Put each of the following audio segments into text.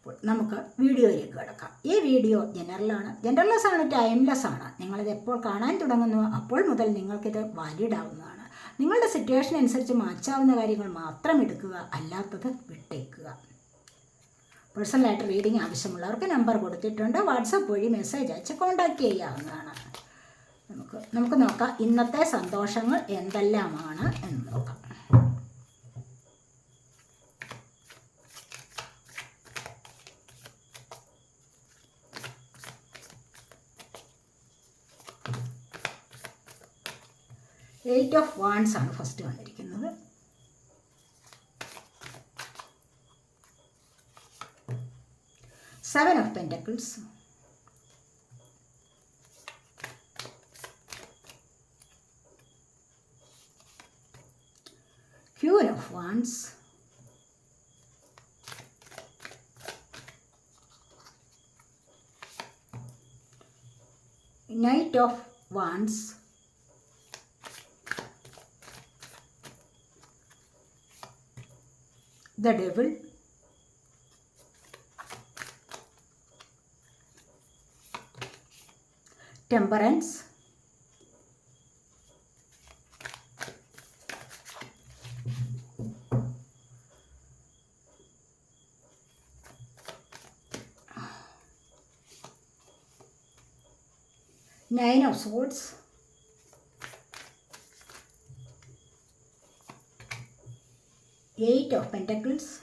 അപ്പോൾ നമുക്ക് വീഡിയോയിലേക്ക് കിടക്കാം. ഈ വീഡിയോ ജനറലാണ്. ജനറൽലെസ് ആണ് ടൈംലെസ് ആണ് നിങ്ങളിത് എപ്പോൾ കാണാൻ തുടങ്ങുന്നു അപ്പോൾ മുതൽ നിങ്ങൾക്കിത് വാലിഡ് ആവുന്നതാണ് നിങ്ങളുടെ സിറ്റുവേഷൻ അനുസരിച്ച് മാറ്റാവുന്ന കാര്യങ്ങൾ മാത്രം എടുക്കുക അല്ലാത്തത് വിട്ടേക്കുക. പേഴ്സണലായിട്ട് റീഡിംഗ് ആവശ്യമുള്ളവർക്ക് നമ്പർ കൊടുത്തിട്ടുണ്ട്. വാട്സപ്പ് വഴി മെസ്സേജ് അയച്ച് കോൺടാക്റ്റ് ചെയ്യാവുന്നതാണ്. നമുക്ക് നമുക്ക് നോക്കാം ഇന്നത്തെ സന്തോഷങ്ങൾ എന്തെല്ലാമാണ് എന്ന് നോക്കാം എയ്റ്റ് ഓഫ് വാൺസ് ആണ് ഫസ്റ്റ് വന്നിരിക്കുന്നത്. Seven of pentacles queen of wands knight of wands the devil. Temperance. Nine of swords eight of pentacles.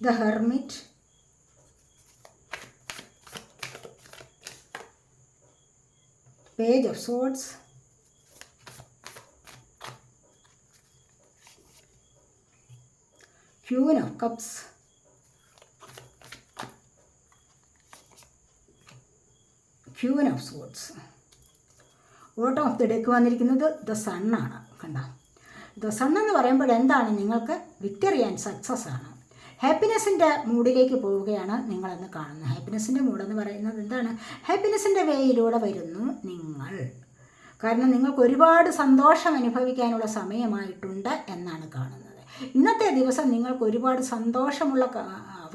The hermit. Page of swords. Queen of cups. Queen of swords out of the deck വന്നിരിക്കുന്നത് the സണ്ണാണ് കണ്ട? The sun എന്ന് പറയുമ്പോൾ എന്താണ്? നിങ്ങൾക്ക് victory and success ആണ് ഹാപ്പിനെസ്സിന്റെ മൂഡിലേക്ക് പോവുകയാണ് നിങ്ങളെന്ന് കാണുന്നത്. ഹാപ്പിനെസ്സിന്റെ മൂഡെന്ന് പറയുന്നത് എന്താണ്? ഹാപ്പിനെസ്സിന്റെ വേയിലൂടെ വരുന്നു നിങ്ങൾ. കാരണം നിങ്ങൾക്ക് ഒരുപാട് സന്തോഷം അനുഭവിക്കാനുള്ള സമയമായിട്ടുണ്ട് എന്നാണ് കാണുന്നത്. ഇന്നത്തെ ദിവസം നിങ്ങൾക്ക് ഒരുപാട് സന്തോഷമുള്ള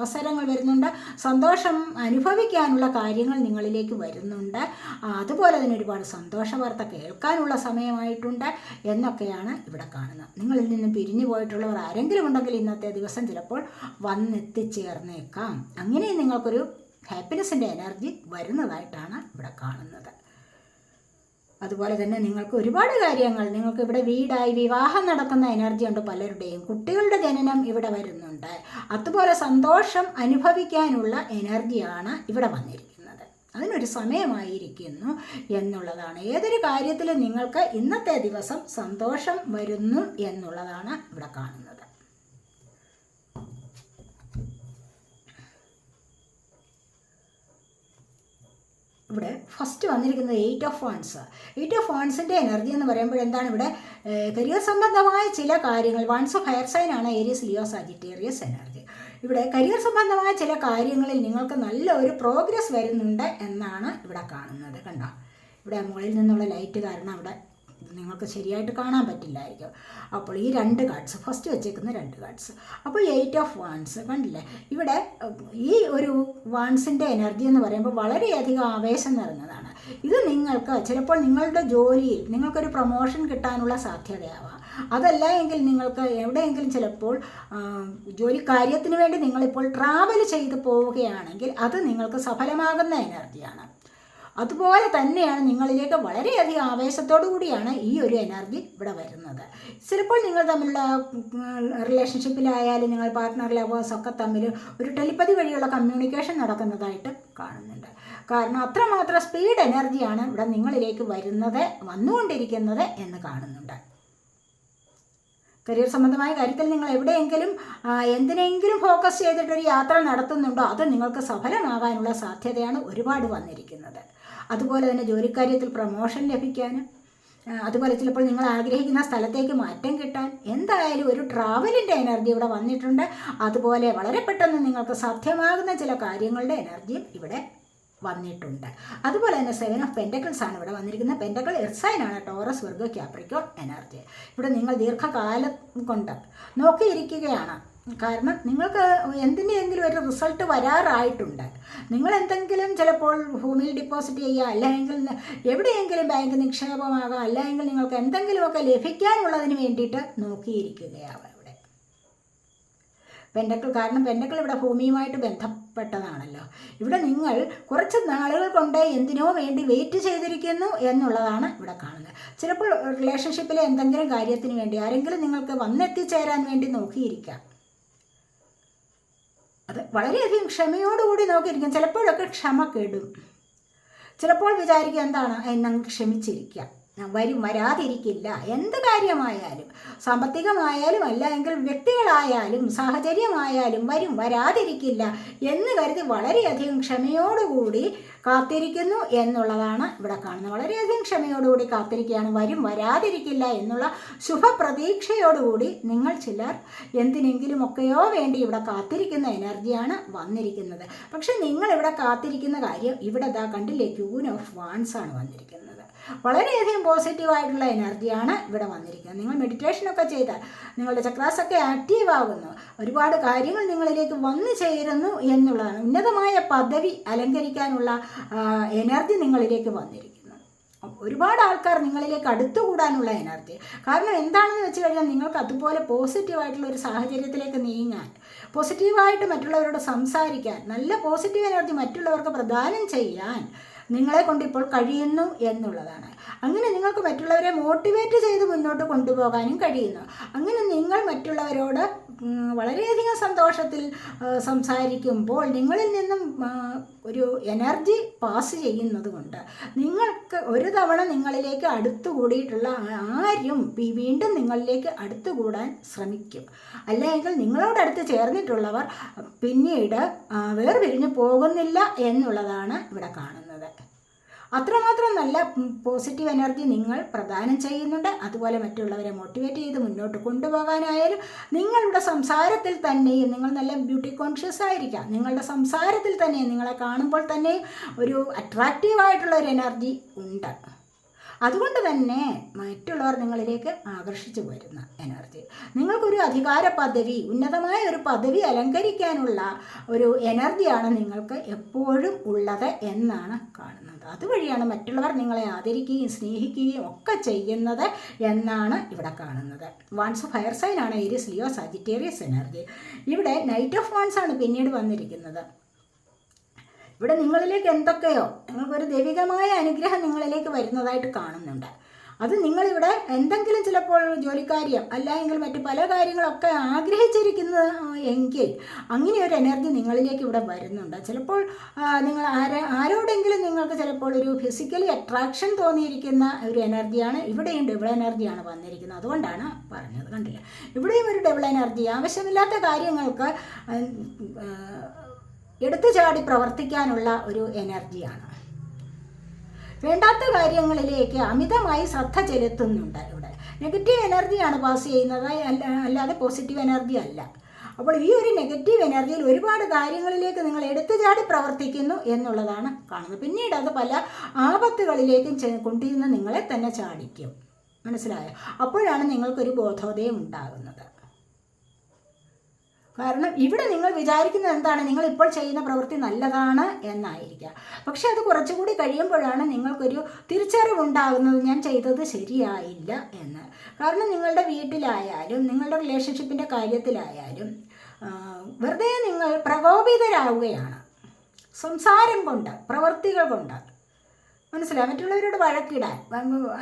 അവസരങ്ങൾ വരുന്നുണ്ട്. സന്തോഷം അനുഭവിക്കാനുള്ള കാര്യങ്ങൾ നിങ്ങളിലേക്ക് വരുന്നുണ്ട്. അതുപോലെ തന്നെ ഒരുപാട് സന്തോഷ വാർത്ത കേൾക്കാനുള്ള സമയമായിട്ടുണ്ട് എന്നൊക്കെയാണ് ഇവിടെ കാണുന്നത്. നിങ്ങളിൽ നിന്ന് പിരിഞ്ഞു പോയിട്ടുള്ളവർ ആരെങ്കിലും ഉണ്ടെങ്കിൽ ഇന്നത്തെ ദിവസം ചിലപ്പോൾ വന്നെത്തിച്ചേർന്നേക്കാം. അങ്ങനെ നിങ്ങൾക്കൊരു ഹാപ്പിനെസ്സിന്റെ എനർജി വരുന്നതായിട്ടാണ് ഇവിടെ കാണുന്നത്. അതുപോലെ തന്നെ നിങ്ങൾക്ക് ഒരുപാട് കാര്യങ്ങൾ നിങ്ങൾക്ക് ഇവിടെ വീടായി വിവാഹം നടക്കുന്ന എനർജി ഉണ്ട് പലരുടെയും. കുട്ടികളുടെ ജനനം ഇവിടെ വരുന്നുണ്ട്. അതുപോലെ സന്തോഷം അനുഭവിക്കാനുള്ള എനർജിയാണ് ഇവിടെ വന്നിരിക്കുന്നത്. അതിനൊരു സമയമായിരിക്കുന്നു എന്നുള്ളതാണ്. ഏതൊരു കാര്യത്തിലും നിങ്ങൾക്ക് ഇന്നത്തെ ദിവസം സന്തോഷം വരുന്നു എന്നുള്ളതാണ് ഇവിടെ കാണുന്നത്. ഇവിടെ ഫസ്റ്റ് വന്നിരിക്കുന്നത് eight of wands eight of വാൺസിന്റെ energy എന്ന് പറയുമ്പോൾ എന്താണ് ഇവിടെ? കരിയർ സംബന്ധമായ ചില കാര്യങ്ങൾ. വാൻസ് ഓഫ് ഹയർ സൈൻ ആണ് ഏരിയസ് ലിയോ സാജിറ്റേറിയസ് എനർജി ഇവിടെ കരിയർ സംബന്ധമായ ചില കാര്യങ്ങളിൽ നിങ്ങൾക്ക് നല്ല ഒരു പ്രോഗ്രസ് വരുന്നുണ്ട് എന്നാണ് ഇവിടെ കാണുന്നത് കണ്ടോ? ഇവിടെ മുകളിൽ നിന്നുള്ള ലൈറ്റ് കാരണം അവിടെ നിങ്ങൾക്ക് ശരിയായിട്ട് കാണാൻ പറ്റില്ലായിരിക്കും. അപ്പോൾ ഈ രണ്ട് കാർഡ്സ് ഫസ്റ്റ് വെച്ചേക്കുന്ന രണ്ട് കാർഡ്സ് അപ്പോൾ എയ്റ്റ് ഓഫ് വാൺസ് കണ്ടില്ലേ? ഇവിടെ ഈ ഒരു വാൺസിന്റെ എനർജി എന്ന് പറയുമ്പോൾ വളരെയധികം ആവേശം നിറഞ്ഞതാണ്. ഇത് നിങ്ങൾക്ക് ചിലപ്പോൾ നിങ്ങളുടെ ജോലിയിൽ നിങ്ങൾക്കൊരു പ്രൊമോഷൻ കിട്ടാനുള്ള സാധ്യതയാവാം. അതല്ല എങ്കിൽ നിങ്ങൾക്ക് എവിടെയെങ്കിലും ചിലപ്പോൾ ജോലി കാര്യത്തിന് വേണ്ടി നിങ്ങളിപ്പോൾ ട്രാവൽ ചെയ്ത് പോവുകയാണെങ്കിൽ അത് നിങ്ങൾക്ക് സഫലമാകുന്ന എനർജിയാണ് അതുപോലെ തന്നെയാണ് നിങ്ങളിലേക്ക് വളരെയധികം ആവേശത്തോടു കൂടിയാണ് ഈ ഒരു എനർജി ഇവിടെ വരുന്നത്. ചിലപ്പോൾ നിങ്ങൾ തമ്മിലുള്ള റിലേഷൻഷിപ്പിലായാലും നിങ്ങൾ പാർട്ട്ണർ ലവേഴ്സ് ഒക്കെ തമ്മിൽ ഒരു ടെലിപ്പതി വഴിയുള്ള കമ്മ്യൂണിക്കേഷൻ നടക്കുന്നതായിട്ട് കാണുന്നുണ്ട്. കാരണം അത്രമാത്രം സ്പീഡ് എനർജിയാണ് ഇവിടെ നിങ്ങളിലേക്ക് വരുന്നത് വന്നുകൊണ്ടിരിക്കുന്നത് എന്ന് കാണുന്നുണ്ട്. കരിയർ സംബന്ധമായ കാര്യത്തിൽ നിങ്ങൾ എവിടെയെങ്കിലും എന്തിനെങ്കിലും ഫോക്കസ് ചെയ്തിട്ടൊരു യാത്ര നടത്തുന്നുണ്ടോ അത് നിങ്ങൾക്ക് സഫലമാകാനുള്ള സാധ്യതയാണ് ഒരുപാട് വന്നിരിക്കുന്നത്. അതുപോലെ തന്നെ ജോലിക്കാര്യത്തിൽ പ്രൊമോഷൻ ലഭിക്കാനും അതുപോലെ ചിലപ്പോൾ നിങ്ങൾ ആഗ്രഹിക്കുന്ന സ്ഥലത്തേക്ക് മാറ്റം കിട്ടാൻ എന്തായാലും ഒരു ട്രാവലിന്റെ എനർജി ഇവിടെ വന്നിട്ടുണ്ട്. അതുപോലെ വളരെ പെട്ടെന്ന് നിങ്ങൾക്ക് സാധ്യമാകുന്ന ചില കാര്യങ്ങളുടെ എനർജിയും ഇവിടെ വന്നിട്ടുണ്ട്. അതുപോലെ തന്നെ സെവൻ ഓഫ് പെന്റക്കിൾസ് ആണ് ഇവിടെ വന്നിരിക്കുന്നത്. പെന്റക്കിൾ എർസൈനാണ് ടോറസ് വർഗ ക്യാപ്രിക്കോൺ എനർജി ഇവിടെ നിങ്ങൾ ദീർഘകാലം കൊണ്ട് നോക്കിയിരിക്കുകയാണ്. കാരണം നിങ്ങൾക്ക് എന്തിനെങ്കിലും ഒരു റിസൾട്ട് വരാറായിട്ടുണ്ട്. നിങ്ങൾ എന്തെങ്കിലും ചിലപ്പോൾ ഭൂമിയിൽ ഡെപ്പോസിറ്റ് ചെയ്യുക അല്ലെങ്കിൽ എവിടെയെങ്കിലും ബാങ്ക് നിക്ഷേപമാകാം അല്ലെങ്കിൽ നിങ്ങൾക്ക് എന്തെങ്കിലുമൊക്കെ ലഭിക്കാനുള്ളതിന് വേണ്ടിയിട്ട് നോക്കിയിരിക്കുകയാണ് ഇവിടെ പെൻഡക്കിൾ കാരണം പെൻഡക്കിൾ ഇവിടെ ഭൂമിയുമായിട്ട് ബന്ധപ്പെട്ടതാണല്ലോ. ഇവിടെ നിങ്ങൾ കുറച്ച് നാളുകൾ കൊണ്ട് എന്തിനോ വേണ്ടി വെയിറ്റ് ചെയ്തിരിക്കുന്നു എന്നുള്ളതാണ് ഇവിടെ കാണുന്നത്. ചിലപ്പോൾ റിലേഷൻഷിപ്പിലെ എന്തെങ്കിലും കാര്യത്തിന് വേണ്ടി ആരെങ്കിലും നിങ്ങൾക്ക് വന്നെത്തിച്ചേരാൻ വേണ്ടി നോക്കിയിരിക്കാം. അത് വളരെയധികം ക്ഷമയോടുകൂടി നോക്കിയിരിക്കും. ചിലപ്പോഴൊക്കെ ക്ഷമ കെടും. ചിലപ്പോൾ വിചാരിക്കുക എന്താണ്? എന്നങ്ങ് ക്ഷമിച്ചിരിക്കുക. വരും വരാതിരിക്കില്ല. എന്ത് കാര്യമായാലും സാമ്പത്തികമായാലും അല്ല എങ്കിൽ വ്യക്തികളായാലും സാഹചര്യമായാലും വരും വരാതിരിക്കില്ല എന്ന് കരുതി വളരെയധികം ക്ഷമയോടുകൂടി കാത്തിരിക്കുന്നു എന്നുള്ളതാണ് ഇവിടെ കാണുന്നത്. വളരെയധികം ക്ഷമയോടുകൂടി കാത്തിരിക്കുകയാണ്. വരും വരാതിരിക്കില്ല എന്നുള്ള ശുഭപ്രതീക്ഷയോടുകൂടി നിങ്ങൾ ചിലർ എന്തിനെങ്കിലുമൊക്കെയോ വേണ്ടി ഇവിടെ കാത്തിരിക്കുന്ന എനർജിയാണ് വന്നിരിക്കുന്നത്. പക്ഷെ നിങ്ങൾ ഇവിടെ കാത്തിരിക്കുന്ന കാര്യം ഇവിടെ ഇതാ കണ്ടില്ലേ ക്യൂൻ ഓഫ് വാൻസ് ആണ് വന്നിരിക്കുന്നത്. വളരെയധികം പോസിറ്റീവായിട്ടുള്ള എനർജിയാണ് ഇവിടെ വന്നിരിക്കുന്നത്. നിങ്ങൾ മെഡിറ്റേഷനൊക്കെ ചെയ്താൽ നിങ്ങളുടെ ചക്രാസൊക്കെ ആക്റ്റീവ് ആകുന്നു. ഒരുപാട് കാര്യങ്ങൾ നിങ്ങളിലേക്ക് വന്നു ചേരുന്നു എന്നുള്ളതാണ്. ഉന്നതമായ പദവി അലങ്കരിക്കാനുള്ള എനർജി നിങ്ങളിലേക്ക് വന്നിരിക്കുന്നു. ഒരുപാട് ആൾക്കാർ നിങ്ങളിലേക്ക് അടുത്തുകൂടാനുള്ള എനർജി. കാരണം എന്താണെന്ന് വെച്ച് കഴിഞ്ഞാൽ നിങ്ങൾക്ക് അതുപോലെ പോസിറ്റീവായിട്ടുള്ള ഒരു സാഹചര്യത്തിലേക്ക് നീങ്ങാൻ പോസിറ്റീവായിട്ട് മറ്റുള്ളവരോട് സംസാരിക്കാൻ നല്ല പോസിറ്റീവ് എനർജി മറ്റുള്ളവർക്ക് പ്രദാനം ചെയ്യാൻ നിങ്ങളെ കൊണ്ട് ഇപ്പോൾ കഴിയുന്നു എന്നുള്ളതാണ്. അങ്ങനെ നിങ്ങൾക്ക് മറ്റുള്ളവരെ മോട്ടിവേറ്റ് ചെയ്ത് മുന്നോട്ട് കൊണ്ടുപോകാനും കഴിയുന്നു. അങ്ങനെ നിങ്ങൾ മറ്റുള്ളവരോട് വളരെയധികം സന്തോഷത്തിൽ സംസാരിക്കുമ്പോൾ നിങ്ങളിൽ നിന്നും ഒരു എനർജി പാസ് ചെയ്യുന്നത് കൊണ്ട് നിങ്ങൾക്ക് ഒരു തവണ നിങ്ങളിലേക്ക് അടുത്തുകൂടിയിട്ടുള്ള ആരും വീണ്ടും നിങ്ങളിലേക്ക് അടുത്തുകൂടാൻ ശ്രമിക്കും. അല്ലെങ്കിൽ നിങ്ങളോടടുത്ത് ചേർന്നിട്ടുള്ളവർ പിന്നീട് വേർപിരിഞ്ഞ് പോകുന്നില്ല എന്നുള്ളതാണ് ഇവിടെ കാണുന്നത്. അത്രമാത്രം നല്ല പോസിറ്റീവ് എനർജി നിങ്ങൾ പ്രദാനം ചെയ്യുന്നുണ്ട്. അതുപോലെ മറ്റുള്ളവരെ മോട്ടിവേറ്റ് ചെയ്ത് മുന്നോട്ട് കൊണ്ടുപോകാനായാലും നിങ്ങളുടെ സംസാരത്തിൽ തന്നെയും നിങ്ങൾ നല്ല ബ്യൂട്ടി കോൺഷ്യസ് ആയിരിക്കാം. നിങ്ങളുടെ സംസാരത്തിൽ തന്നെ നിങ്ങളെ കാണുമ്പോൾ തന്നെ ഒരു അട്രാക്റ്റീവായിട്ടുള്ള ഒരു എനർജി ഉണ്ട്. അതുകൊണ്ട് തന്നെ മറ്റുള്ളവർ നിങ്ങളിലേക്ക് ആകർഷിച്ചു വരുന്ന എനർജി നിങ്ങൾക്കൊരു അധികാര പദവി ഉന്നതമായ ഒരു പദവി അലങ്കരിക്കാനുള്ള ഒരു എനർജിയാണ് നിങ്ങൾക്ക് എപ്പോഴും ഉള്ളത് എന്നാണ് കാണുന്നത്. അതുവഴിയാണ് മറ്റുള്ളവർ നിങ്ങളെ ആദരിക്കുകയും സ്നേഹിക്കുകയും ഒക്കെ ചെയ്യുന്നത് എന്നാണ് ഇവിടെ കാണുന്നത്. വൺസ് ഫയർ സൈൻ ആണ് ഏരിയസ് ലിയോ സജിറ്റേറിയസ് എനർജി ഇവിടെ നൈറ്റ് ഓഫ് വാൺസ് ആണ് പിന്നീട് വന്നിരിക്കുന്നത്. ഇവിടെ നിങ്ങളിലേക്ക് എന്തൊക്കെയോ നിങ്ങൾക്കൊരു ദൈവികമായ അനുഗ്രഹം നിങ്ങളിലേക്ക് വരുന്നതായിട്ട് കാണുന്നുണ്ട്. അത് നിങ്ങളിവിടെ എന്തെങ്കിലും ചിലപ്പോൾ ജോലിക്കാര്യം അല്ലെങ്കിൽ മറ്റു പല കാര്യങ്ങളൊക്കെ ആഗ്രഹിച്ചിരിക്കുന്നത് എങ്കിൽ അങ്ങനെ ഒരു എനർജി നിങ്ങളിലേക്ക് ഇവിടെ വരുന്നുണ്ട്. ചിലപ്പോൾ നിങ്ങൾ ആരെ ആരോടെങ്കിലും നിങ്ങൾക്ക് ചിലപ്പോൾ ഒരു ഫിസിക്കലി അട്രാക്ഷൻ തോന്നിയിരിക്കുന്ന ഒരു എനർജിയാണ് ഇവിടെയും ഡബിൾ എനർജിയാണ് വന്നിരിക്കുന്നത്. അതുകൊണ്ടാണ് പറഞ്ഞത് കണ്ടില്ല? ഇവിടെയും ഒരു ഡബിൾ എനർജി ആവശ്യമില്ലാത്ത കാര്യങ്ങൾക്ക് എടുത്തു ചാടി പ്രവർത്തിക്കാനുള്ള ഒരു എനർജിയാണ്. വേണ്ടാത്ത കാര്യങ്ങളിലേക്ക് അമിതമായി ശ്രദ്ധ ചെലുത്തുന്നുണ്ട് ഇവിടെ. നെഗറ്റീവ് എനർജിയാണ് പാസ് ചെയ്യുന്നത്. അല്ലാതെ പോസിറ്റീവ് എനർജി അല്ല. അപ്പോൾ ഈ ഒരു നെഗറ്റീവ് എനർജിയിൽ ഒരുപാട് കാര്യങ്ങളിലേക്ക് നിങ്ങൾ എടുത്തു ചാടി പ്രവർത്തിക്കുന്നു എന്നുള്ളതാണ് കാണുന്നത്. പിന്നീട് അത് പല ആപത്തുകളിലേക്കും കൊണ്ടുവന്ന് നിങ്ങളെ തന്നെ ചാടിക്കും. മനസ്സിലായോ? അപ്പോഴാണ് നിങ്ങൾക്കൊരു ബോധോദയം ഉണ്ടാകുന്നത്. കാരണം ഇവിടെ നിങ്ങൾ വിചാരിക്കുന്നത് എന്താണ്? നിങ്ങൾ ഇപ്പോൾ ചെയ്യുന്ന പ്രവൃത്തി നല്ലതാണ് എന്നായിരിക്കാം പക്ഷെ അത് കുറച്ചുകൂടി കഴിയുമ്പോഴാണ് നിങ്ങൾക്കൊരു തിരിച്ചറിവുണ്ടാകുന്നത് ഞാൻ ചെയ്തത് ശരിയായില്ല എന്ന്. കാരണം നിങ്ങളുടെ വീട്ടിലായാലും നിങ്ങളുടെ റിലേഷൻഷിപ്പിന്റെ കാര്യത്തിലായാലും വെറുതെ നിങ്ങൾ പ്രകോപിതരാവുകയാണ്. സംസാരം കൊണ്ട് പ്രവൃത്തികൾ കൊണ്ട്. മനസ്സിലായി? മറ്റുള്ളവരോട് വഴക്കിടാൻ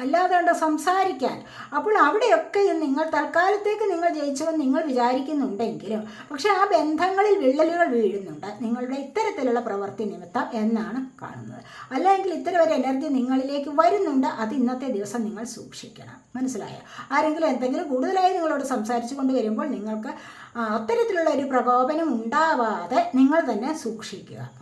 അല്ലാതെ കൊണ്ട് സംസാരിക്കാൻ. അപ്പോൾ അവിടെയൊക്കെ നിങ്ങൾ തൽക്കാലത്തേക്ക് നിങ്ങൾ ജയിച്ചുവെന്ന് നിങ്ങൾ വിചാരിക്കുന്നുണ്ടെങ്കിലും പക്ഷേ ആ ബന്ധങ്ങളിൽ വിള്ളലുകൾ വീഴുന്നുണ്ട്. നിങ്ങളുടെ ഇത്തരത്തിലുള്ള പ്രവൃത്തി നിമിത്തം എന്നാണ് കാണുന്നത്. അല്ലെങ്കിൽ ഇത്തരം ഒരു എനർജി നിങ്ങളിലേക്ക് വരുന്നുണ്ട് അത് ഇന്നത്തെ ദിവസം നിങ്ങൾ സൂക്ഷിക്കണം. മനസ്സിലായോ? ആരെങ്കിലും എന്തെങ്കിലും കൂടുതലായി നിങ്ങളോട് സംസാരിച്ചു കൊണ്ട് വരുമ്പോൾ നിങ്ങൾക്ക് അത്തരത്തിലുള്ള ഒരു പ്രകോപനം ഉണ്ടാവാതെ നിങ്ങൾ തന്നെ സൂക്ഷിക്കുക.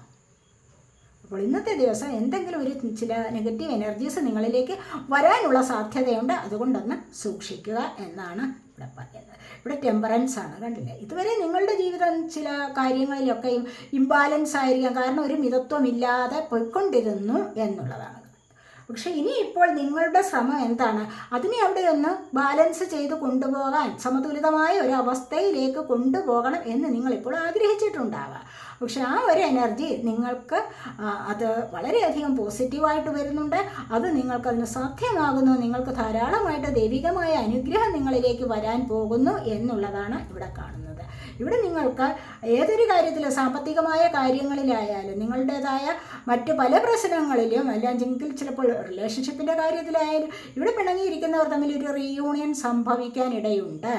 അപ്പോൾ ഇന്നത്തെ ദിവസം എന്തെങ്കിലും ഒരു ചില നെഗറ്റീവ് എനർജീസ് നിങ്ങളിലേക്ക് വരാനുള്ള സാധ്യതയുണ്ട്. അതുകൊണ്ടൊന്ന് സൂക്ഷിക്കുക എന്നാണ് ഇവിടെ പറയുന്നത്. ഇവിടെ ടെമ്പറൻസ് ആണ്. കണ്ടില്ലേ? ഇതുവരെ നിങ്ങളുടെ ജീവിതം ചില കാര്യങ്ങളിലൊക്കെയും ഇംബാലൻസ് ആയിരിക്കാം. കാരണം ഒരു മിതത്വമില്ലാതെ പോയിക്കൊണ്ടിരുന്നു എന്നുള്ളതാണ്. പക്ഷേ ഇനി ഇപ്പോൾ നിങ്ങളുടെ ശ്രമം എന്താണ്? അതിനെ അവിടെ ഒന്ന് ബാലൻസ് ചെയ്ത് കൊണ്ടുപോകാൻ സമതുലിതമായ ഒരു അവസ്ഥയിലേക്ക് കൊണ്ടുപോകണം എന്ന് നിങ്ങളിപ്പോൾ ആഗ്രഹിച്ചിട്ടുണ്ടാവാം. പക്ഷെ ആ ഒരു എനർജി നിങ്ങൾക്ക് അത് വളരെയധികം പോസിറ്റീവായിട്ട് വരുന്നുണ്ട്. അത് നിങ്ങൾക്കതിന് സാധ്യമാകുന്നു. നിങ്ങൾക്ക് ധാരാളമായിട്ട് ദൈവികമായ അനുഗ്രഹം നിങ്ങളിലേക്ക് വരാൻ പോകുന്നു എന്നുള്ളതാണ് ഇവിടെ കാണുന്നത്. ഇവിടെ നിങ്ങൾക്ക് ഏതൊരു കാര്യത്തിൽ സാമ്പത്തികമായ കാര്യങ്ങളിലായാലും നിങ്ങളുടേതായ മറ്റ് പല പ്രശ്നങ്ങളിലും അല്ലെങ്കിൽ ചിലപ്പോൾ റിലേഷൻഷിപ്പിന്റെ കാര്യത്തിലായാലും ഇവിടെ പിണങ്ങിയിരിക്കുന്നവർ തമ്മിൽ ഒരു റീയൂണിയൻ സംഭവിക്കാൻ ഇടയുണ്ട്.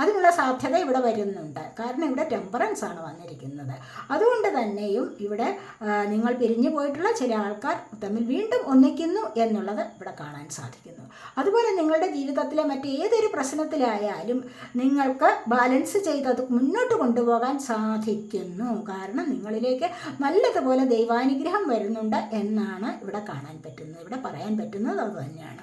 അതിനുള്ള സാധ്യത ഇവിടെ വരുന്നുണ്ട്. കാരണം ഇവിടെ ടെമ്പറൻസ് ആണ് വന്നിരിക്കുന്നത്. അതുകൊണ്ട് തന്നെയും ഇവിടെ നിങ്ങൾ പിരിഞ്ഞു പോയിട്ടുള്ള ചില ആൾക്കാർ തമ്മിൽ വീണ്ടും ഒന്നിക്കുന്നു എന്നുള്ളത് ഇവിടെ കാണാൻ സാധിക്കുന്നു. അതുപോലെ നിങ്ങളുടെ ജീവിതത്തിലെ മറ്റേതൊരു പ്രശ്നത്തിലായാലും നിങ്ങൾക്ക് ബാലൻസ് ചെയ്ത് അത് മുന്നോട്ട് കൊണ്ടുപോകാൻ സാധിക്കുന്നു. കാരണം നിങ്ങളിലേക്ക് നല്ലതുപോലെ ദൈവാനുഗ്രഹം വരുന്നുണ്ട് എന്നാണ് ഇവിടെ കാണാൻ പറ്റുന്നത്. ഇവിടെ പറയാൻ പറ്റുന്നത് അത് തന്നെയാണ്.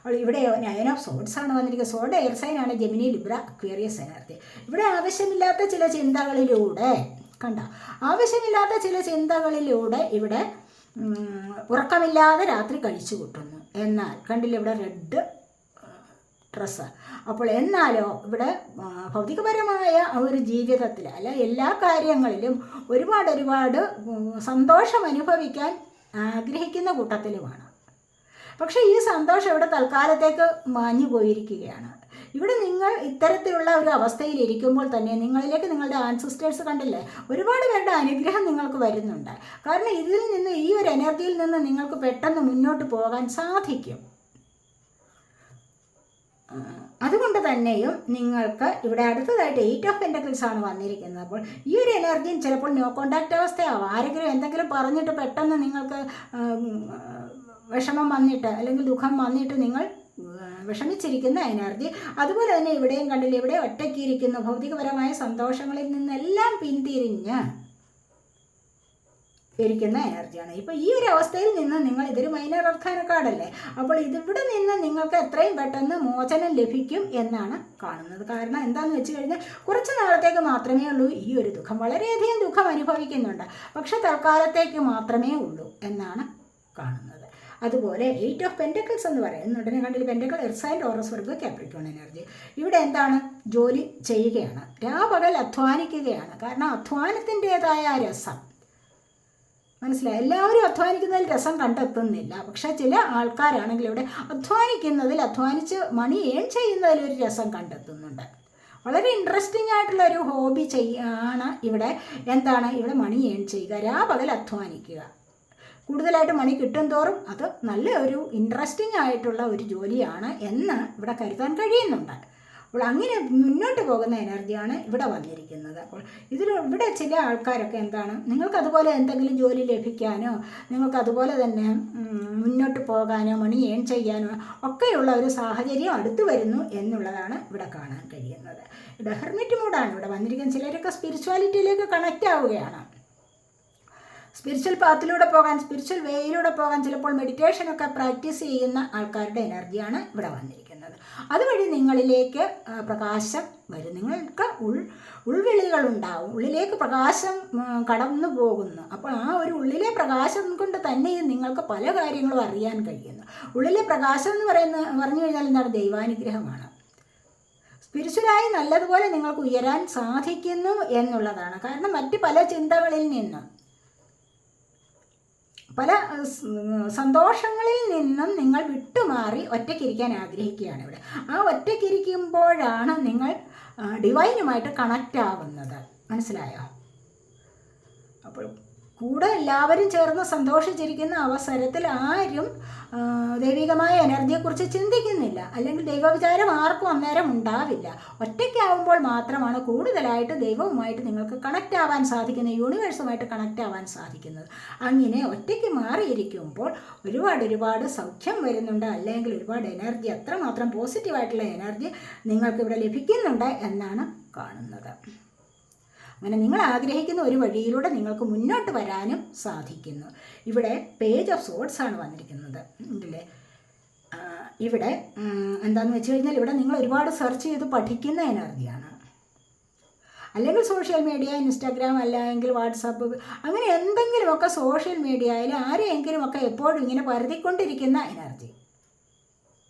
അപ്പോൾ ഇവിടെ നയൻ ഓഫ് സോഡ്സ് ആണ് വന്നിരിക്കുന്നത്. സോഡ് എയർ ആണ് ജെമിനി ലിബ്ര അക്വേറിയസ് എനർജി ഇവിടെ ആവശ്യമില്ലാത്ത ചില ചിന്തകളിലൂടെ കണ്ട? ആവശ്യമില്ലാത്ത ചില ചിന്തകളിലൂടെ ഇവിടെ ഉറക്കമില്ലാതെ രാത്രി കഴിച്ചു കൂട്ടുന്നു. എന്നാൽ കണ്ടില്ല ഇവിടെ റെഡ് ഡ്രസ്സ് അപ്പോൾ എന്നാലോ ഇവിടെ ഭൗതികപരമായ ഒരു ജീവിതത്തിൽ അല്ല എല്ലാ കാര്യങ്ങളിലും ഒരുപാട് ഒരുപാട് സന്തോഷം അനുഭവിക്കാൻ ആഗ്രഹിക്കുന്ന കൂട്ടത്തിലുമാണ്. പക്ഷേ ഈ സന്തോഷം ഇവിടെ തൽക്കാലത്തേക്ക് മാഞ്ഞു പോയിരിക്കുകയാണ്. ഇവിടെ നിങ്ങൾ ഇത്തരത്തിലുള്ള ഒരു അവസ്ഥയിൽ ഇരിക്കുമ്പോൾ തന്നെ നിങ്ങളിലേക്ക് നിങ്ങളുടെ ആൻസിസ്റ്റേഴ്സ് കണ്ടില്ലേ? ഒരുപാട് പേരുടെ അനുഗ്രഹം നിങ്ങൾക്ക് വരുന്നുണ്ട്. കാരണം ഇതിൽ നിന്ന് ഈ ഒരു എനർജിയിൽ നിന്ന് നിങ്ങൾക്ക് പെട്ടെന്ന് മുന്നോട്ട് പോകാൻ സാധിക്കും. അതുകൊണ്ട് തന്നെയും നിങ്ങൾക്ക് ഇവിടെ അടുത്തതായിട്ട് എയ്റ്റ് ഓഫ് പെന്റക്കിൾസ് ആണ് വന്നിരിക്കുന്നത്. അപ്പോൾ ഈ ഒരു എനർജിയും ചിലപ്പോൾ നോ കോണ്ടാക്റ്റ് അവസ്ഥയാവും ആരെങ്കിലും എന്തെങ്കിലും പറഞ്ഞിട്ട് പെട്ടെന്ന് നിങ്ങൾക്ക് വിഷമം വന്നിട്ട് അല്ലെങ്കിൽ ദുഃഖം വന്നിട്ട് നിങ്ങൾ വിഷമിച്ചിരിക്കുന്ന എനർജി അതുപോലെ തന്നെ ഇവിടെയും കണ്ടില്ല ഇവിടെ ഒറ്റയ്ക്കിരിക്കുന്ന. ഭൗതികപരമായ സന്തോഷങ്ങളിൽ നിന്നെല്ലാം പിന്തിരിഞ്ഞ് ഇരിക്കുന്ന എനർജിയാണ് ഇപ്പോൾ ഈ ഒരു അവസ്ഥയിൽ നിന്ന് നിങ്ങൾ ഇതൊരു മൈനർ അർത്ഥാനക്കാടല്ലേ അപ്പോൾ ഇതിവിടെ നിന്ന് നിങ്ങൾക്ക് എത്രയും പെട്ടെന്ന് മോചനം ലഭിക്കും എന്നാണ് കാണുന്നത്. കാരണം എന്താണെന്ന് വെച്ച് കഴിഞ്ഞാൽ കുറച്ച് നാളത്തേക്ക് മാത്രമേ ഉള്ളൂ. ഈ ഒരു ദുഃഖം വളരെയധികം ദുഃഖം അനുഭവിക്കുന്നുണ്ട്. പക്ഷെ തൽക്കാലത്തേക്ക് മാത്രമേ ഉള്ളൂ എന്നാണ് കാണുന്നത്. അതുപോലെ എയ്റ്റ് ഓഫ് പെന്റക്കിൾസ് എന്ന് പറയുന്നത് ഉടനെ കണ്ടിൽ pentacle and Taurus Virgo Capricorn energy ഇവിടെ എന്താണ്? ജോലി ചെയ്യുകയാണ്. രാപകൽ അധ്വാനിക്കുകയാണ്. കാരണം അധ്വാനത്തിന്റെതായ രസം. മനസ്സിലായി? എല്ലാവരും അധ്വാനിക്കുന്നതിൽ രസം കണ്ടെത്തുന്നില്ല. പക്ഷേ ചില ആൾക്കാരാണെങ്കിൽ ഇവിടെ അധ്വാനിക്കുന്നതിൽ അധ്വാനിച്ച് മണി ഏൺ ചെയ്യുന്നതിൽ ഒരു രസം കണ്ടെത്തുന്നുണ്ട്. വളരെ ഇൻട്രസ്റ്റിംഗ് ആയിട്ടുള്ള ഒരു ഹോബി ചെയ്യാണ് ഇവിടെ. എന്താണ്? ഇവിടെ മണി ഏൺ ചെയ്യുക. രാപകൽ അധ്വാനിക്കുക. കൂടുതലായിട്ട് മണി കിട്ടും തോറും അത് നല്ല ഒരു ഇൻട്രസ്റ്റിംഗ് ആയിട്ടുള്ള ഒരു ജോലിയാണ് എന്ന് ഇവിടെ കരുതാൻ കഴിയുന്നുണ്ട്. അപ്പോൾ അങ്ങനെ മുന്നോട്ട് പോകുന്ന എനർജിയാണ് ഇവിടെ വന്നിരിക്കുന്നത്. അപ്പോൾ ഇതിൽ ഇവിടെ ചില ആൾക്കാരൊക്കെ എന്താണ് നിങ്ങൾക്ക് അതുപോലെ എന്തെങ്കിലും ജോലി ലഭിക്കാനോ നിങ്ങൾക്ക് അതുപോലെ തന്നെ മുന്നോട്ട് പോകാനോ മണി ഏൺ ചെയ്യാനോ ഒക്കെയുള്ള ഒരു സാഹചര്യം അടുത്തു വരുന്നു എന്നുള്ളതാണ് ഇവിടെ കാണാൻ കഴിയുന്നത്. ഇവിടെ ഹെർമിറ്റ് മൂഡാണ് ഇവിടെ വന്നിരിക്കുന്നത് ചിലരൊക്കെ സ്പിരിച്വാലിറ്റിയിലേക്ക് കണക്റ്റ് ആവുകയാണ്. സ്പിരിച്വൽ പാത്തിലൂടെ പോകാൻ സ്പിരിച്വൽ വേയിലൂടെ പോകാൻ ചിലപ്പോൾ മെഡിറ്റേഷനൊക്കെ പ്രാക്ടീസ് ചെയ്യുന്ന ആൾക്കാരുടെ എനർജിയാണ് ഇവിടെ വന്നിരിക്കുന്നത്. അതുവഴി നിങ്ങളിലേക്ക് പ്രകാശം വരും. നിങ്ങൾക്ക് ഉൾ ഉൾവിളികളുണ്ടാവും ഉള്ളിലേക്ക് പ്രകാശം കടന്നു പോകുന്നു. അപ്പോൾ ആ ഒരു ഉള്ളിലെ പ്രകാശം കൊണ്ട് തന്നെ നിങ്ങൾക്ക് പല കാര്യങ്ങളും അറിയാൻ കഴിയുന്നു. ഉള്ളിലെ പ്രകാശം എന്ന് പറയുന്ന പറഞ്ഞു കഴിഞ്ഞാൽ എന്താണ്? ദൈവാനുഗ്രഹമാണ്. സ്പിരിച്വലായി നല്ലതുപോലെ നിങ്ങൾക്ക് ഉയരാൻ സാധിക്കുന്നു എന്നുള്ളതാണ്. കാരണം മറ്റ് പല ചിന്തകളിൽ നിന്ന് പല സന്തോഷങ്ങളിൽ നിന്നും നിങ്ങൾ വിട്ടുമാറി ഒറ്റയ്ക്കിരിക്കാൻ ആഗ്രഹിക്കുകയാണ് ഇവിടെ. ആ ഒറ്റയ്ക്കിരിക്കുമ്പോഴാണ് നിങ്ങൾ ഡിവൈനുമായിട്ട് കണക്റ്റ് ആവുന്നത് മനസ്സിലായോ? അപ്പോൾ കൂടെ എല്ലാവരും ചേർന്ന് സന്തോഷിച്ചിരിക്കുന്ന അവസരത്തിൽ ആരും ദൈവികമായ എനർജിയെക്കുറിച്ച് ചിന്തിക്കുന്നില്ല. അല്ലെങ്കിൽ ദൈവവിചാരം ആർക്കും അന്നേരം ഉണ്ടാവില്ല. ഒറ്റയ്ക്കാവുമ്പോൾ മാത്രമാണ് കൂടുതലായിട്ട് ദൈവവുമായിട്ട് നിങ്ങൾക്ക് കണക്റ്റ് ആവാൻ സാധിക്കുന്നത് യൂണിവേഴ്സുമായിട്ട് കണക്റ്റ് ആവാൻ സാധിക്കുന്നത്. അങ്ങനെ ഒറ്റയ്ക്ക് മാറിയിരിക്കുമ്പോൾ ഒരുപാട് ഒരുപാട് സൗഖ്യം വരുന്നുണ്ട്. അല്ലെങ്കിൽ ഒരുപാട് എനർജി അത്രമാത്രം പോസിറ്റീവായിട്ടുള്ള എനർജി നിങ്ങൾക്ക് ഇവിടെ ലഭിക്കുന്നുണ്ട് എന്നാണ് കാണുന്നത്. അങ്ങനെ നിങ്ങൾ ആഗ്രഹിക്കുന്ന ഒരു വഴിയിലൂടെ നിങ്ങൾക്ക് മുന്നോട്ട് വരാനും സാധിക്കുന്നു. ഇവിടെ പേജ് ഓഫ് സോഡ്സ് ആണ് വന്നിരിക്കുന്നത്. ഇല്ലേ? ഇവിടെ എന്താണെന്ന് വെച്ച് കഴിഞ്ഞാൽ ഇവിടെ നിങ്ങൾ ഒരുപാട് സെർച്ച് ചെയ്ത് പഠിക്കുന്ന എനർജിയാണ്. അല്ലെങ്കിൽ സോഷ്യൽ മീഡിയ ഇൻസ്റ്റാഗ്രാം അല്ലെങ്കിൽ വാട്സാപ്പ് അങ്ങനെ എന്തെങ്കിലുമൊക്കെ സോഷ്യൽ മീഡിയയിൽ ആരെയെങ്കിലുമൊക്കെ എപ്പോഴും ഇങ്ങനെ പരതിക്കൊണ്ടിരിക്കുന്ന എനർജി.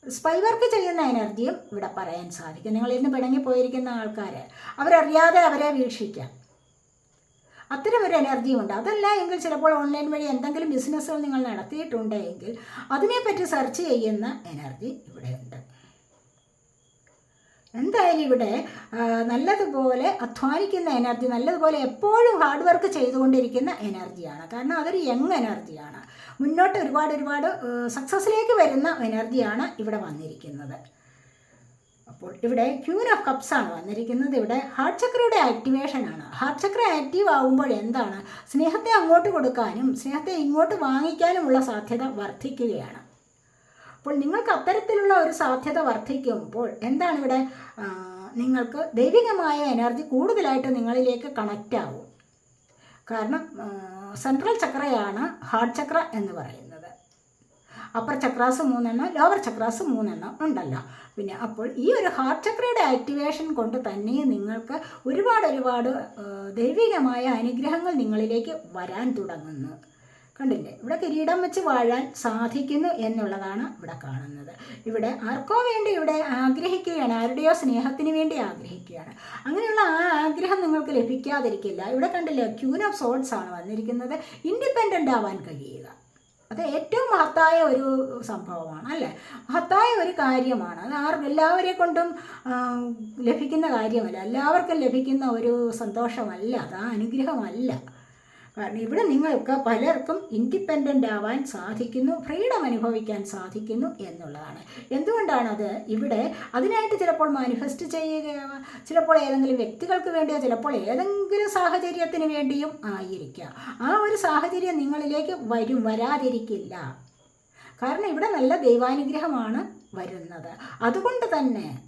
സ്പൈ വർക്ക് ചെയ്യുന്ന എനർജിയും ഇവിടെ പറയാൻ സാധിക്കും. നിങ്ങൾ ഇന്ന് പിണങ്ങി പോയിരിക്കുന്ന ആൾക്കാർ അവരറിയാതെ അവരെ വീക്ഷിക്കാം. അത്തരം ഒരു എനർജിയും ഉണ്ട്. അതല്ല എങ്കിൽ ചിലപ്പോൾ ഓൺലൈൻ വഴി എന്തെങ്കിലും ബിസിനസ്സുകൾ നിങ്ങൾ നടത്തിയിട്ടുണ്ടെങ്കിൽ അതിനെപ്പറ്റി സെർച്ച് ചെയ്യുന്ന എനർജി ഇവിടെയുണ്ട് എന്തായാലും ഇവിടെ നല്ലതുപോലെ അധ്വാനിക്കുന്ന എനർജി നല്ലതുപോലെ എപ്പോഴും ഹാർഡ് വർക്ക് ചെയ്തുകൊണ്ടിരിക്കുന്ന എനർജിയാണ് കാരണം അതൊരു യങ് എനർജിയാണ് മുന്നോട്ട് ഒരുപാട് ഒരുപാട് സക്സസ്സിലേക്ക് വരുന്ന എനർജിയാണ് ഇവിടെ വന്നിരിക്കുന്നത്. അപ്പോൾ ഇവിടെ ക്യൂൻ ഓഫ് കപ്സ് ആണ് വന്നിരിക്കുന്നത്. ഇവിടെ ഹാർട്ട് ചക്രയുടെ ആക്ടിവേഷൻ ആണ്. ഹാർട്ട് ചക്ര ആക്റ്റീവ് ആകുമ്പോൾ എന്താണ്? സ്നേഹത്തെ അങ്ങോട്ട് കൊടുക്കാനും സ്നേഹത്തെ ഇങ്ങോട്ട് വാങ്ങിക്കാനുമുള്ള സാധ്യത വർദ്ധിക്കുകയാണ്. അപ്പോൾ നിങ്ങൾക്ക് അത്തരത്തിലുള്ള ഒരു സാധ്യത വർദ്ധിക്കുമ്പോൾ എന്താണ് ഇവിടെ? നിങ്ങൾക്ക് ദൈവികമായ എനർജി കൂടുതലായിട്ട് നിങ്ങളിലേക്ക് കണക്റ്റ് ആവും. കാരണം സെൻട്രൽ ചക്രയാണ് ഹാർട്ട് ചക്ര എന്ന് പറയുന്നത്. അപ്പർ ചക്രാസ് മൂന്നെണ്ണം ലോവർ ചക്രാസ് മൂന്നെണ്ണം ഉണ്ടല്ലോ. പിന്നെ അപ്പോൾ ഈ ഒരു ഹാർട്ട് ചക്രയുടെ ആക്ടിവേഷൻ കൊണ്ട് തന്നെ നിങ്ങൾക്ക് ഒരുപാട് ഒരുപാട് ദൈവികമായ അനുഗ്രഹങ്ങൾ നിങ്ങളിലേക്ക് വരാൻ തുടങ്ങുന്നു. കണ്ടില്ലേ? ഇവിടെ കിരീടം വെച്ച് വാഴാൻ സാധിക്കുന്നു എന്നുള്ളതാണ് ഇവിടെ കാണുന്നത്. ഇവിടെ ആർക്കോ വേണ്ടി ഇവിടെ ആഗ്രഹിക്കുകയാണ് ആരുടെയോ സ്നേഹത്തിന് വേണ്ടി ആഗ്രഹിക്കുകയാണ്. അങ്ങനെയുള്ള ആ ആഗ്രഹം നിങ്ങൾക്ക് ലഭിക്കാതിരിക്കില്ല. ഇവിടെ കണ്ടില്ലേ ക്യൂൻ ഓഫ് സോൾസ് ആണ് വന്നിരിക്കുന്നത്. ഇൻഡിപെൻഡന്റ് ആവാൻ കഴിയുക. അത് ഏറ്റവും മഹത്തായ ഒരു സംഭവമാണ് അല്ലേ? മഹത്തായ ഒരു കാര്യമാണ്. അത് ആർ എല്ലാവരെ കൊണ്ടും ലഭിക്കുന്ന കാര്യമല്ല. എല്ലാവർക്കും ലഭിക്കുന്ന ഒരു സന്തോഷമല്ല അത് ആ അനുഗ്രഹമല്ല. കാരണം ഇവിടെ നിങ്ങൾക്ക് പലർക്കും ഇൻഡിപെൻഡന്റ് ആവാൻ സാധിക്കുന്നു ഫ്രീഡം അനുഭവിക്കാൻ സാധിക്കുന്നു എന്നുള്ളതാണ്. എന്തുകൊണ്ടാണത്? ഇവിടെ അതിനായിട്ട് ചിലപ്പോൾ മാനിഫെസ്റ്റ് ചെയ്യുകയാവാം ചിലപ്പോൾ ഏതെങ്കിലും വ്യക്തികൾക്ക് വേണ്ടിയോ ചിലപ്പോൾ ഏതെങ്കിലും സാഹചര്യത്തിന് വേണ്ടിയും ആയിരിക്കാം. ആ ഒരു സാഹചര്യം നിങ്ങളിലേക്ക് വരും വരാതിരിക്കില്ല. കാരണം ഇവിടെ നല്ല ദൈവാനുഗ്രഹമാണ് വരുന്നത്. അതുകൊണ്ട് തന്നെ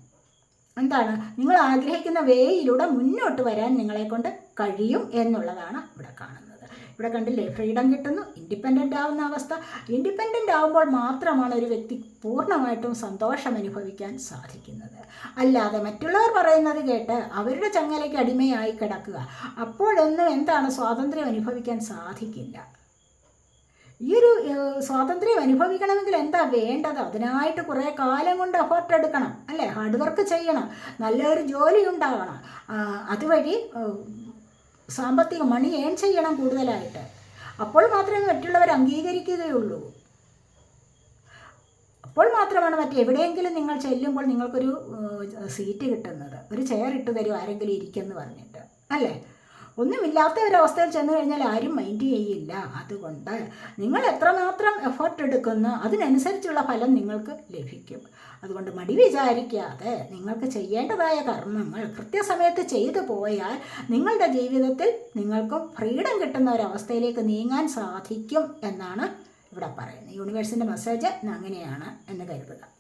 എന്താണ്? നിങ്ങൾ ആഗ്രഹിക്കുന്ന വേയിലൂടെ മുന്നോട്ട് വരാൻ നിങ്ങളെ കൊണ്ട് കഴിയും എന്നുള്ളതാണ് ഇവിടെ കാണുന്നത്. ഇവിടെ കണ്ടില്ലേ? ഫ്രീഡം കിട്ടുന്നു ഇൻഡിപെൻഡന്റ് ആവുന്ന അവസ്ഥ. ഇൻഡിപെൻഡന്റ് ആവുമ്പോൾ മാത്രമാണ് ഒരു വ്യക്തി പൂർണമായിട്ടും സന്തോഷം അനുഭവിക്കാൻ സാധിക്കുന്നത്. അല്ലാതെ മറ്റുള്ളവർ പറയുന്നത് കേട്ട് അവരുടെ ചങ്ങലയ്ക്ക് അടിമയായി കിടക്കുക. അപ്പോഴൊന്നും എന്താണ് സ്വാതന്ത്ര്യം അനുഭവിക്കാൻ സാധിക്കില്ല. ഈ ഒരു സ്വാതന്ത്ര്യം അനുഭവിക്കണമെങ്കിൽ എന്താ വേണ്ടത്? അതിനായിട്ട് കുറേ കാലം കൊണ്ട് എഫേർട്ട് എടുക്കണം അല്ലേ? ഹാർഡ് വർക്ക് ചെയ്യണം നല്ലൊരു ജോലി ഉണ്ടാകണം അതുവഴി സാമ്പത്തിക മണി ഏൺ ചെയ്യണം കൂടുതലായിട്ട്. അപ്പോൾ മാത്രമേ മറ്റുള്ളവർ അംഗീകരിക്കുകയുള്ളൂ. അപ്പോൾ മാത്രമാണ് മറ്റെവിടെയെങ്കിലും നിങ്ങൾ ചെല്ലുമ്പോൾ നിങ്ങൾക്കൊരു സീറ്റ് കിട്ടുന്നത്. ഒരു ചെയർ ഇട്ട് തരും ആരെങ്കിലും ഇരിക്കുമെന്ന് പറഞ്ഞിട്ട്. അല്ലേ? ഒന്നുമില്ലാത്ത ഒരവസ്ഥയിൽ ചെന്ന് കഴിഞ്ഞാൽ ആരും മൈൻഡ് ചെയ്യില്ല. അതുകൊണ്ട് നിങ്ങൾ എത്രമാത്രം എഫേർട്ട് എടുക്കുന്നു അതിനനുസരിച്ചുള്ള ഫലം നിങ്ങൾക്ക് ലഭിക്കും. അതുകൊണ്ട് മടി വിചാരിക്കാതെ നിങ്ങൾക്ക് ചെയ്യേണ്ടതായ കർമ്മങ്ങൾ കൃത്യസമയത്ത് ചെയ്തു പോയാൽ നിങ്ങളുടെ ജീവിതത്തിൽ നിങ്ങൾക്ക് ഫ്രീഡം കിട്ടുന്ന ഒരവസ്ഥയിലേക്ക് നീങ്ങാൻ സാധിക്കും എന്നാണ് ഇവിടെ പറയുന്നത്. യൂണിവേഴ്സിന്റെ മെസ്സേജ് അങ്ങനെയാണ് എന്ന് കരുതുക.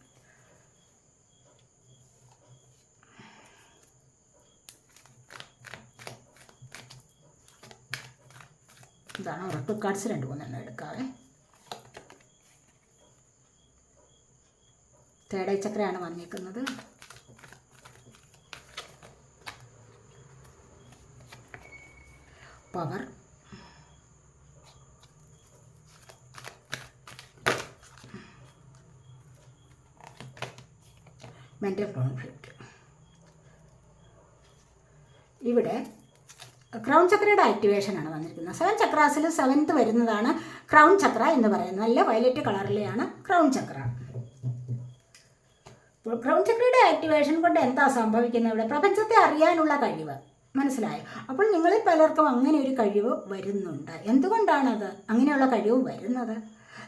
ഇതാണ്. ഉറപ്പ് കാർഡ്സ് രണ്ട് മൂന്നെണ്ണം എടുക്കാവേ. തേടൈ ചക്രയാണ് വന്നിരിക്കുന്നത് പവർ മെന്റൽ കോൺഫ്ലിക്റ്റ് ഇവിടെ ക്രൗൺ ചക്രയുടെ ആക്ടിവേഷൻ ആണ് വന്നിരിക്കുന്നത്. സെവൻ ചക്രാസിൽ സെവൻത്ത് വരുന്നതാണ് ക്രൗൺ ചക്ര എന്ന് പറയുന്നത്. നല്ല വയലറ്റ് കളറിലെയാണ് ക്രൗൺ ചക്ര. അപ്പോൾ ക്രൗൺ ചക്രയുടെ ആക്ടിവേഷൻ കൊണ്ട് എന്താ സംഭവിക്കുന്നത് ഇവിടെ? പ്രപഞ്ചത്തെ അറിയാനുള്ള കഴിവ്. മനസ്സിലായോ? അപ്പോൾ നിങ്ങളിൽ പലർക്കും അങ്ങനെ ഒരു കഴിവ് വരുന്നുണ്ട്. എന്തുകൊണ്ടാണത്? അങ്ങനെയുള്ള കഴിവ് വരുന്നത്.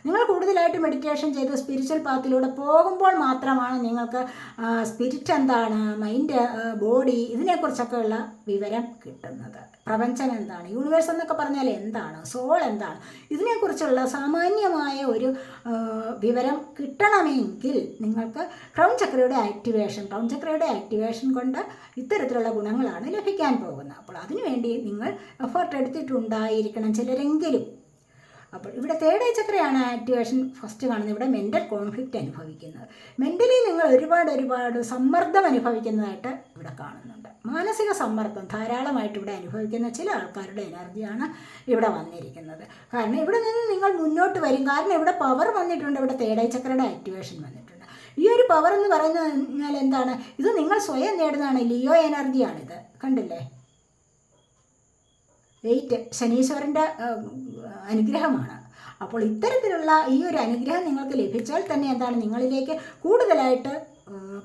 നിങ്ങൾ കൂടുതലായിട്ട് മെഡിറ്റേഷൻ ചെയ്ത് സ്പിരിച്വൽ പാത്തിലൂടെ പോകുമ്പോൾ മാത്രമാണ് നിങ്ങൾക്ക് സ്പിരിറ്റ് എന്താണ് മൈൻഡ് ബോഡി ഇതിനെക്കുറിച്ചൊക്കെയുള്ള വിവരം കിട്ടുന്നത്. പ്രപഞ്ചം എന്താണ് യൂണിവേഴ്സ് എന്നൊക്കെ പറഞ്ഞാൽ എന്താണ് സോൾ എന്താണ് ഇതിനെക്കുറിച്ചുള്ള സാമാന്യമായ ഒരു വിവരം കിട്ടണമെങ്കിൽ നിങ്ങൾക്ക് ക്രൗൺ ചക്രയുടെ ആക്ടിവേഷൻ ക്രൗൺ ചക്രയുടെ ആക്ടിവേഷൻ കൊണ്ട് ഇത്തരത്തിലുള്ള ഗുണങ്ങളാണ് ലഭിക്കാൻ പോകുന്നത്. അപ്പോൾ അതിനുവേണ്ടി നിങ്ങൾ എഫേർട്ട് എടുത്തിട്ടുണ്ടായിരിക്കണം ചിലരെങ്കിലും. അപ്പോൾ ഇവിടെ തേർഡ് ഏജ് ചക്രയാണ് ആക്ടിവേഷൻ ഫസ്റ്റ് കാണുന്നത്. ഇവിടെ മെന്റൽ കോൺഫ്ലിക്റ്റ് അനുഭവിക്കുന്നത്. മെന്റലി നിങ്ങൾ ഒരുപാട് ഒരുപാട് സമ്മർദ്ദം അനുഭവിക്കുന്നതായിട്ട് ഇവിടെ കാണുന്നുണ്ട്. മാനസിക സമ്മർദ്ദം ധാരാളമായിട്ട് ഇവിടെ അനുഭവിക്കുന്ന ചില ആൾക്കാരുടെ എനർജിയാണ് ഇവിടെ വന്നിരിക്കുന്നത്. കാരണം ഇവിടെ നിന്ന് നിങ്ങൾ മുന്നോട്ട് വരും. കാരണം ഇവിടെ പവർ വന്നിട്ടുണ്ട്. ഇവിടെ തേർഡ് ഐ ചക്രയുടെ ആക്ടിവേഷൻ വന്നിട്ടുണ്ട്. ഈ ഒരു പവർ എന്ന് പറയുന്നത് എന്താണ്? ഇത് നിങ്ങൾ സ്വയം നേടുന്നതാണ്. ലിയോ എനർജിയാണിത് കണ്ടില്ലേ? എയ്റ്റ് ശനീശ്വരന്റെ അനുഗ്രഹമാണ്. അപ്പോൾ ഇത്തരത്തിലുള്ള ഈ ഒരു അനുഗ്രഹം നിങ്ങൾക്ക് ലഭിച്ചാൽ തന്നെ എന്താണ് നിങ്ങളിലേക്ക് കൂടുതലായിട്ട്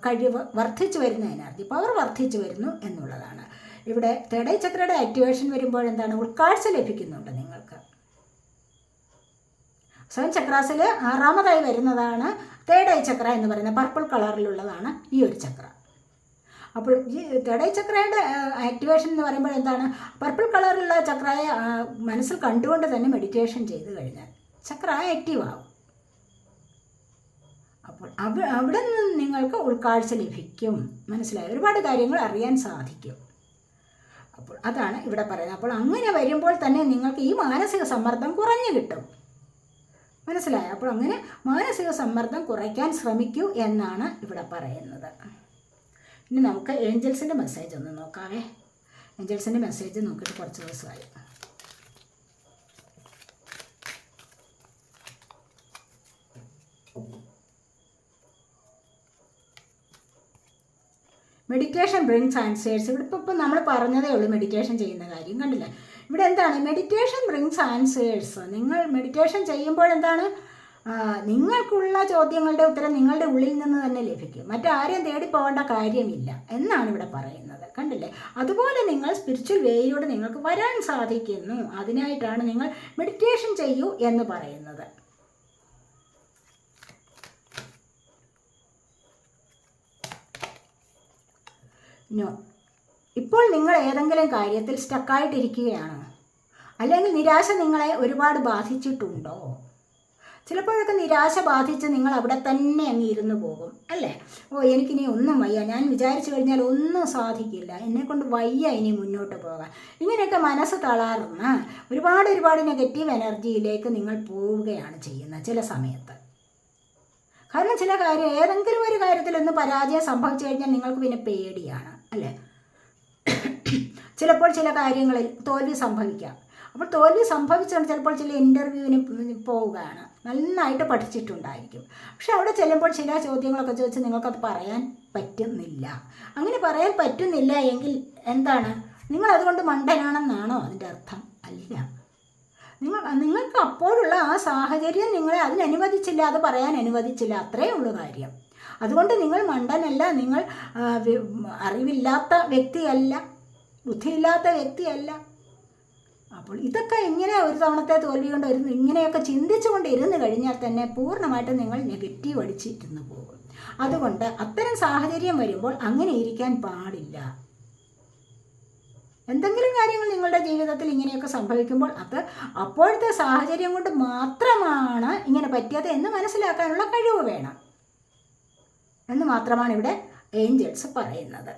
കഴിവ് വർദ്ധിച്ചു വരുന്ന എനർജി പവർ വർദ്ധിച്ചു വരുന്നു എന്നുള്ളതാണ്. ഇവിടെ തേടൈ ചക്രയുടെ ആക്ടിവേഷൻ വരുമ്പോൾ എന്താണ്? ഉൾക്കാഴ്ച ലഭിക്കുന്നുണ്ട് നിങ്ങൾക്ക്. സെവൻ ചക്രാസിൽ ആറാമതായി വരുന്നതാണ് തേടൈ ചക്ര എന്ന് പറയുന്ന പർപ്പിൾ കളറിലുള്ളതാണ് ഈ ഒരു ചക്ര അപ്പോൾ ഈ തേർഡ് ചക്രയുടെ ആക്ടിവേഷൻ എന്ന് പറയുമ്പോൾ എന്താണ്? പർപ്പിൾ കളറുള്ള ചക്രയെ മനസ്സിൽ കണ്ടുകൊണ്ട് തന്നെ മെഡിറ്റേഷൻ ചെയ്ത് കഴിഞ്ഞാൽ ചക്ര ആക്റ്റീവ് ആവും. അപ്പോൾ അവ അവിടെ നിന്ന് നിങ്ങൾക്ക് ഉൾക്കാഴ്ച ലഭിക്കും. മനസ്സിലായി? ഒരുപാട് കാര്യങ്ങൾ അറിയാൻ സാധിക്കും. അപ്പോൾ അതാണ് ഇവിടെ പറയുന്നത്. അപ്പോൾ അങ്ങനെ വരുമ്പോൾ തന്നെ നിങ്ങൾക്ക് ഈ മാനസിക സമ്മർദ്ദം കുറഞ്ഞു കിട്ടും. മനസ്സിലായോ? അപ്പോൾ അങ്ങനെ മാനസിക സമ്മർദ്ദം കുറയ്ക്കാൻ ശ്രമിക്കൂ എന്നാണ് ഇവിടെ പറയുന്നത്. ഇനി നമുക്ക് ഏഞ്ചൽസിന്റെ മെസ്സേജ് ഒന്ന് നോക്കാവേ. ഏഞ്ചൽസിന്റെ മെസ്സേജ് നോക്കിയിട്ട് കുറച്ച് ദിവസമായി. മെഡിറ്റേഷൻ ബ്രിങ്സ് ആൻസേഴ്സ് ഇവിടെ ഇപ്പോൾ ഇപ്പം നമ്മൾ പറഞ്ഞതേ ഉള്ളൂ മെഡിറ്റേഷൻ ചെയ്യുന്ന കാര്യം. കണ്ടില്ല? ഇവിടെ എന്താണ്? മെഡിറ്റേഷൻ ബ്രിങ്സ് ആൻസേഴ്സ് നിങ്ങൾ മെഡിറ്റേഷൻ ചെയ്യുമ്പോൾ എന്താണ്? നിങ്ങൾക്കുള്ള ചോദ്യങ്ങളുടെ ഉത്തരം നിങ്ങളുടെ ഉള്ളിൽ നിന്ന് തന്നെ ലഭിക്കും. മറ്റാരെയും തേടി പോകേണ്ട കാര്യമില്ല എന്നാണ് ഇവിടെ പറയുന്നത്. കണ്ടില്ലേ? അതുപോലെ നിങ്ങൾ സ്പിരിച്വൽ വേയിലൂടെ നിങ്ങൾക്ക് വരാൻ സാധിക്കുന്നു. അതിനായിട്ടാണ് നിങ്ങൾ മെഡിറ്റേഷൻ ചെയ്യൂ എന്ന് പറയുന്നത്. നോ ഇപ്പോൾ നിങ്ങൾ ഏതെങ്കിലും കാര്യത്തിൽ സ്റ്റക്കായിട്ടിരിക്കുകയാണോ അല്ലെങ്കിൽ നിരാശ നിങ്ങളെ ഒരുപാട് ബാധിച്ചിട്ടുണ്ടോ? ചിലപ്പോഴൊക്കെ നിരാശ ബാധിച്ച് നിങ്ങൾ അവിടെ തന്നെ അങ്ങ് ഇരുന്ന് പോകും അല്ലേ? ഓ എനിക്കിനി ഒന്നും വയ്യ. ഞാൻ വിചാരിച്ചു കഴിഞ്ഞാൽ ഒന്നും സാധിക്കില്ല. എന്നെക്കൊണ്ട് വയ്യ ഇനി മുന്നോട്ട് പോകാൻ. ഇങ്ങനെയൊക്കെ മനസ്സ് തളാറുന്ന ഒരുപാട് ഒരുപാട് നെഗറ്റീവ് എനർജിയിലേക്ക് നിങ്ങൾ പോവുകയാണ് ചെയ്യുന്നത് ചില സമയത്ത്. കാരണം ചില കാര്യം ഏതെങ്കിലും ഒരു കാര്യത്തിൽ ഒന്ന് പരാജയം സംഭവിച്ചു കഴിഞ്ഞാൽ നിങ്ങൾക്ക് പിന്നെ പേടിയാണ് അല്ലേ? ചിലപ്പോൾ ചില കാര്യങ്ങളിൽ തോൽവി സംഭവിക്കാം. അപ്പോൾ തോൽവി സംഭവിച്ചുകൊണ്ട് ചിലപ്പോൾ ചില ഇന്റർവ്യൂവിന് പോവുകയാണ്. നന്നായിട്ട് പഠിച്ചിട്ടുണ്ടായിരിക്കും. പക്ഷെ അവിടെ ചെല്ലുമ്പോൾ ചില ചോദ്യങ്ങളൊക്കെ ചോദിച്ച് നിങ്ങൾക്കത് പറയാൻ പറ്റുന്നില്ല. അങ്ങനെ പറയാൻ പറ്റുന്നില്ല എങ്കിൽ എന്താണ്? നിങ്ങൾ അതുകൊണ്ട് മണ്ടനാണെന്നാണോ അതിന്റെ അർത്ഥം? അല്ല. നിങ്ങൾ നിങ്ങൾക്ക് അപ്പോഴുള്ള ആ സാഹചര്യം നിങ്ങളെ അതിനനുവദിച്ചില്ല അത് പറയാൻ അനുവദിച്ചില്ല. അത്രയേ ഉള്ളൂ കാര്യം. അതുകൊണ്ട് നിങ്ങൾ മണ്ടനല്ല നിങ്ങൾ അറിവില്ലാത്ത വ്യക്തിയല്ല ബുദ്ധിയില്ലാത്ത വ്യക്തിയല്ല. അപ്പോൾ ഇതൊക്കെ ഇങ്ങനെ ഒരു തവണത്തെ തോൽവി കൊണ്ട് ഒരു ഇങ്ങനെയൊക്കെ ചിന്തിച്ചുകൊണ്ട് ഇരുന്ന് കഴിഞ്ഞാൽ തന്നെ പൂർണമായിട്ടും നിങ്ങൾ നെഗറ്റീവ് അടിച്ചിരുന്നു പോകും. അതുകൊണ്ട് അത്തരം സാഹചര്യം വരുമ്പോൾ അങ്ങനെ ഇരിക്കാൻ പാടില്ല. എന്തെങ്കിലും കാര്യങ്ങൾ നിങ്ങളുടെ ജീവിതത്തിൽ ഇങ്ങനെയൊക്കെ സംഭവിക്കുമ്പോൾ അത് അപ്പോഴത്തെ സാഹചര്യം കൊണ്ട് മാത്രമാണ് ഇങ്ങനെ പറ്റിയത് എന്ന് മനസ്സിലാക്കാനുള്ള കഴിവ് വേണം. എന്ന് മാത്രമാണ് ഇവിടെ ഏഞ്ചൽസ് പറയുന്നത്.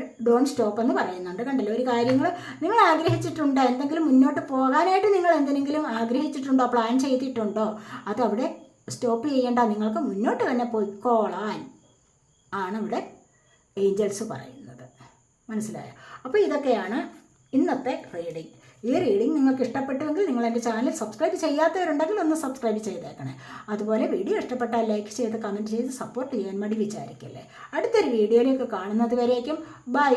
ഡോൺ സ്റ്റോപ്പ് എന്ന് പറയുന്നുണ്ട്. കണ്ടില്ലേ ഒരു കാര്യങ്ങൾ നിങ്ങൾ ആഗ്രഹിച്ചിട്ടുണ്ടോ? എന്തെങ്കിലും മുന്നോട്ട് പോകാനായിട്ട് നിങ്ങൾ എന്തെങ്കിലും ആഗ്രഹിച്ചിട്ടുണ്ടോ? പ്ലാൻ ചെയ്തിട്ടുണ്ടോ? അതവിടെ സ്റ്റോപ്പ് ചെയ്യേണ്ട. നിങ്ങൾക്ക് മുന്നോട്ട് തന്നെ പോയിക്കോളാൻ ആണ് ഇവിടെ ഏഞ്ചൽസ് പറയുന്നത്. മനസ്സിലായോ? അപ്പോൾ ഇതൊക്കെയാണ് ഇന്നത്തെ റീഡിങ് ഈ റീഡിംഗ് നിങ്ങൾക്ക് ഇഷ്ടപ്പെട്ടുവെങ്കിൽ നിങ്ങൾ എന്റെ ചാനൽ സബ്സ്ക്രൈബ് ചെയ്യാത്തവരുണ്ടെങ്കിൽ ഒന്ന് സബ്സ്ക്രൈബ് ചെയ്തേക്കണേ. അതുപോലെ വീഡിയോ ഇഷ്ടപ്പെട്ടാൽ ലൈക്ക് ചെയ്ത് കമന്റ് ചെയ്ത് സപ്പോർട്ട് ചെയ്യാൻ വേണ്ടി വിചാരിക്കല്ലേ. അടുത്തൊരു വീഡിയോയിലേക്ക് കാണുന്നത് വരേക്കും. ബൈ